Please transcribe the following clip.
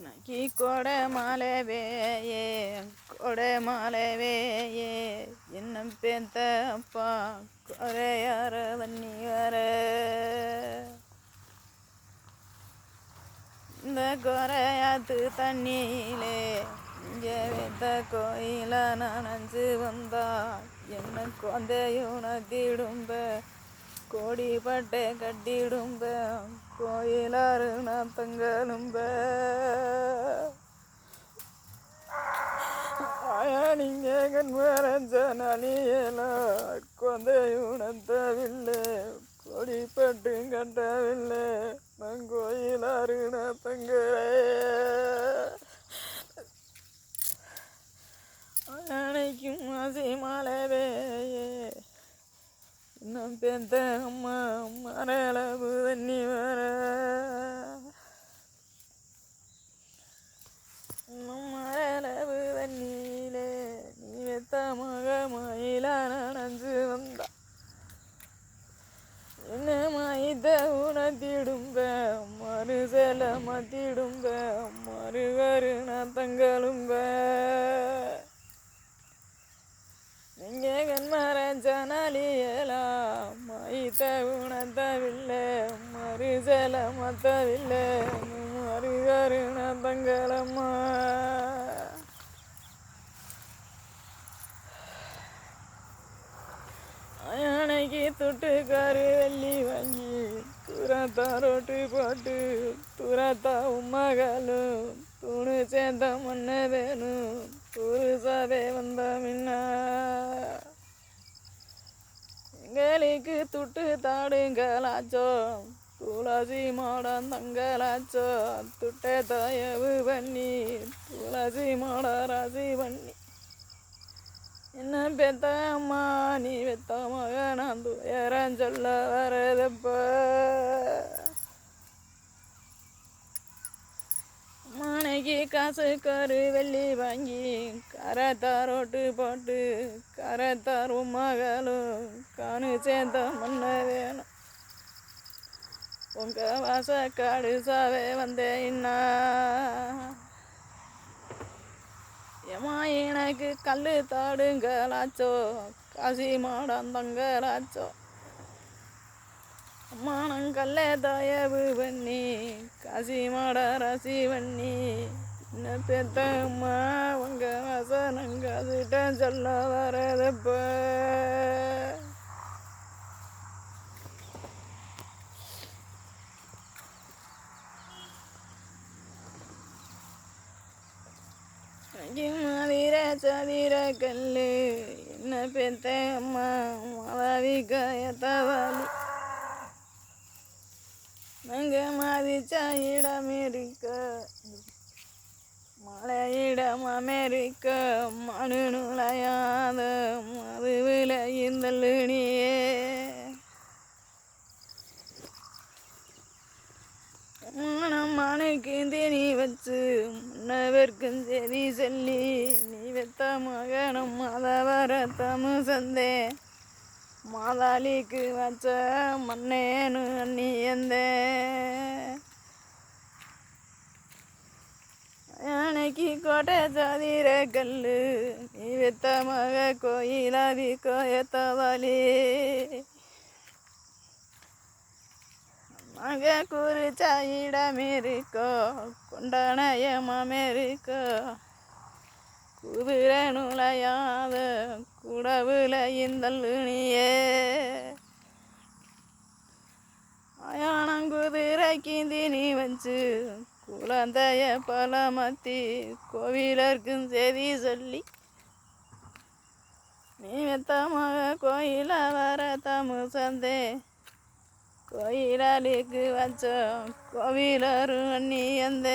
நகி கொடை மாலவேயே கொடை மாலவேயே என்னம் பேந்த அப்பா கொரையார வன்னியார இந்த கொரையாத்து தண்ணியிலே இங்கே வைத்த கோயில நான் அஞ்சு வந்தா என்ன குழந்தையும் நதிடும்ப கோடிப்பட்டை கட்டிடும்ப கோயிலாறு நாப்பங்களும்ப நீங்க கண்மரஞ்சனாலியல கொந்தையுணர்த்தவில்லை கொடிப்பட்டு கட்டவில்லை நான் கோயிலாறு நாத்தங்களே அணைக்கும் ஆசை மலவேயே இன்னும் பெந்த அம்மா மரளவு தண்ணி வர இன்னும் மரளவு தண்ணியிலே நீ வெத்த மக மயில நனைஞ்சு வந்தா என்ன மாய்த்த உணர்த்திடும்ப மறு செல மத்திடும்ப மறு கருண தங்களும்ப. நீங்க கண்மரஞ்சனாலியலா மாய்த்த உணர்த்தவில்லை மறு செல மத்தவில்லை மறு கருண தங்களம்மா. யானைக்கு தொட்டுக்காரு துரத்தா ரொட்டு போட்டு துரத்தா உம்மகளும் துணு சேர்ந்த மண்ண வேணும் புருசாவே வந்த மின்னா. எங்களுக்கு துட்டு தாடுங்களாச்சோ துளசி மாடம் தங்களாச்சோ துட்டை தயவு பண்ணி துளசி மாட ராசி பண்ணி. என்ன பெத்தம்மா நீ பெத்த நான் துயரம் சொல்ல வரதப்ப. மானைக்கு காசு கரு வெள்ளி வாங்கி கரத்தார் ரோட்டு போட்டு கரத்தார் மகளும் காணு சேர்ந்த மண்ண வேணும். உங்க வாசக்காடு சாவே வந்தேன்னா ஏமா எனக்கு கல்லு தாடுங்களாச்சோ? காசி மாடாந்தங்களாச்சோ அம்மா நான் கல்ல தயவு பண்ணி காசி மாட ராசி பண்ணி என்ன பெத்த அம்மா? உங்க வசனங்க அதுட்ட சொல்ல வரதப்போ வீர சதிர கல்லு என்ன பெத்த அம்மா மாதாவிக்க எத்தவாலி நாங்க மதிச்ச இடம் இருக்க மலையிடம் அமெரிக்க மனு நுழையாத மது விளையுந்தல்லுனியே நீயே. மனுக்கு நீ வச்சு முன்னவர்க்கும் சரி சொல்லி நீ வெத்த மகனும் மதவர தமு சந்தே. மாதாளிக்கு வச்ச மண்ணேனு அண்ணி எந்த. யானைக்கு கோட்டை சாதிர கல்லு நீ வெத்த மக கோயிலாதி கோயத்தவாளி. மக குறிச்சா இடம் இருக்கோ கொண்டானயமாம் இருக்கோ குதிரை நுழையாத குடவுல இந்தல்லுனியே அயானங்குதிரைக்கு தினி வச்சு குழந்தைய பலமத்தி கோவிலர்க்கும் செய்தி சொல்லி நீ மெத்தமாக கோயில வர தமு சந்தே கோயிலாளுக்கு வச்சோம். கோவிலரும் அண்ணி அந்த